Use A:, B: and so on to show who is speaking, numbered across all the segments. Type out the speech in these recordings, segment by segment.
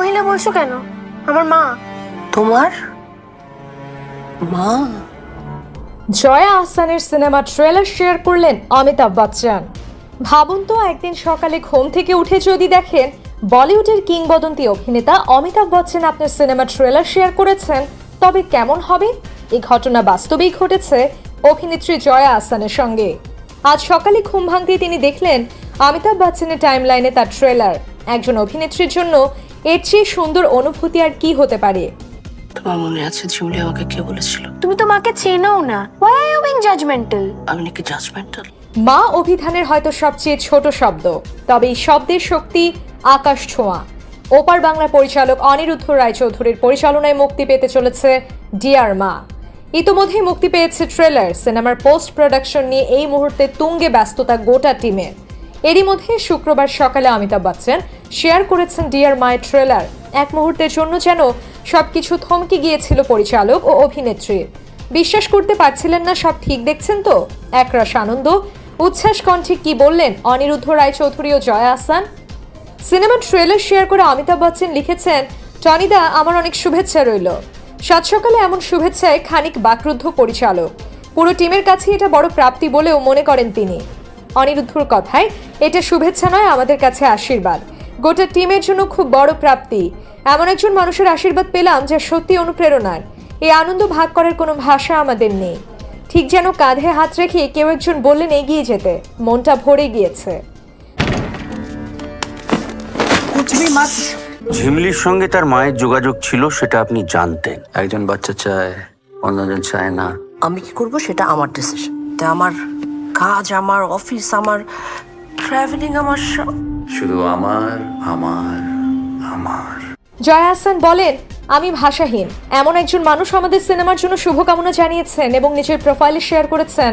A: মহিলা বলছো কেন? আমার মা।
B: তোমার? মা?
C: জয়া আহসানের সিনেমা ট্রেলার শেয়ার করলেন অমিতাভ বচ্চন। ভাবুন তো একদিন সকালে ঘুম থেকে উঠে যদি দেখেন বলিউডের কিংবদন্তি অভিনেতা অমিতাভ বচ্চন আপনার সিনেমা ট্রেলার শেয়ার করেছেন তবে কেমন হবে? এই ঘটনা বাস্তবেই ঘটেছে অভিনেত্রী জয়া আহসানের সঙ্গে। আজ সকালে ঘুম ভাঙতেই তিনি দেখলেন অমিতাভ বচ্চনের টাইমলাইনে তার ট্রেলার একজন অভিনেত্রীর জন্য এর চেয়ে সুন্দর অনুভূতি আর কি হতে পারে?
B: তোমার মনে আছে ঝিমলি আমাকে কে বলেছিল?
A: তুমি তো মাকে চেনও না। Why are you being judgmental
B: আমি নাকি জাজমেন্টাল
C: মা অভিধানের হয়তো সবচেয়ে ছোট শব্দ তবে এই শব্দের শক্তি আকাশ ছোঁয়া। ওপার বাংলার পরিচালক অনিরুদ্ধ রায়চৌধুরীর পরিচালনায় মুক্তি পেতে চলেছে ডিয়ার মা। ইতোমধ্যেই মুক্তি পেয়েছে ট্রেলার সিনেমার পোস্ট প্রোডাকশন নিয়ে এই মুহূর্তে তুঙ্গে ব্যস্ততা গোটা টিমের এরই মধ্যে শুক্রবার সকালে অমিতাভ বচ্চন শেয়ার করেছেন ডিয়ার মায়ের ট্রেলার। এক মুহূর্তের জন্য যেন সবকিছু থমকে গিয়েছিল পরিচালক ও অভিনেত্রী। বিশ্বাস করতে পারছিলেন না, সব ঠিক দেখছেন তো? একরাশ আনন্দ। উচ্ছ্বাস কণ্ঠে কি বললেন অনিরুদ্ধ রায়চৌধুরী ও জয়া আসান সিনেমার ট্রেলার শেয়ার করে অমিতাভ বচ্চন লিখেছেন টনিদা আমার অনেক শুভেচ্ছা রইল। সাত সকালে এমন শুভেচ্ছায় খানিক বাকরুদ্ধ পরিচালক। পুরো টিমের কাছে এটা বড় প্রাপ্তি বলেও মনে করেন তিনি। অনিরুদ্ধর কথায়, এটা শুভেচ্ছা নয়, আমাদের কাছে আশীর্বাদ। গোটা টিমের জন্য খুব বড় প্রাপ্তি। এমন একজন মানুষের আশীর্বাদ পেলাম যা সত্যি অনুপ্রেরণার। এই আনন্দ ভাগ করার কোনো ভাষা আমাদের নেই। ঠিক যেন কাঁধে হাত রেখে কেউ একজন বললেন এগিয়ে যেতে। মনটা ভরে গিয়েছে।
D: ঝিমলির সঙ্গে তার মায়ের যোগাযোগ ছিল সেটা আপনি জানতেন।
E: একজন বাচ্চা চায় অন্যজন চায় না।
B: আমি কি করব সেটা আমার ডিসিশন আমার কাজ আমার অফিস আমার ট্রাভেলিং আমার সব
E: শুধু আমার আমার আমার।
C: জয়া হাসান বলেন, আমি ভাষাহীন। এমন একজন মানুষ আমাদের সিনেমার জন্য শুভকামনা জানিয়েছেন এবং নিজের প্রোফাইলে শেয়ার করেছেন।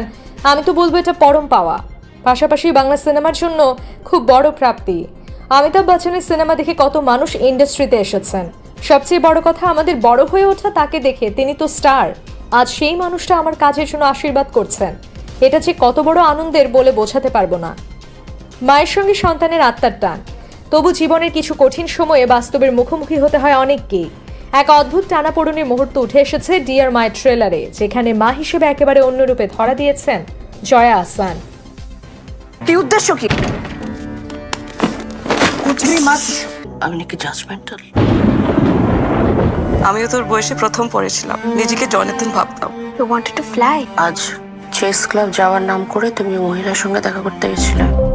C: আমি তো বলব এটা পরম পাওয়া। পাশাপাশি বাংলা সিনেমার জন্য খুব বড় প্রাপ্তি। অমিতাভ বচ্চনের সিনেমা দেখে কত মানুষ ইন্ডাস্ট্রিতে এসেছেন। সবচেয়ে বড় কথা, আমাদের বড় হয়ে ওঠা তাকে দেখে তিনি তো স্টার। আজ সেই মানুষটা আমার কাজের জন্য আশীর্বাদ করছেন। এটা যে কত বড় আনন্দের বলে বোঝাতে পারব না। মায়ের সঙ্গে সন্তানের আত্মার টান। তবু জীবনের কিছু কঠিন সময়ে বাস্তবের মুখোমুখি হতে হয় অনেককেই। এক অদ্ভুত টানাপোড়নের মুহূর্ত উঠে এসেছে ডিয়ার মায়ের ট্রেলারে যেখানে মা হিসেবে একেবারে অন্য রূপে ধরা দিয়েছেন জয়া আসান
B: কি উদ্দেশ্য কি? আমি নাকি জাজমেন্টাল
F: আমিও তোর বয়সে প্রথম পড়েছিলাম। নিজেকে জনেতন ভাবতাম।
A: ইউ ওয়ান্টেড টু ফ্লাই
B: আজ চেস ক্লাব যাওয়ার নাম করে তুমি মহিলার সঙ্গে দেখা করতে গেছিলে।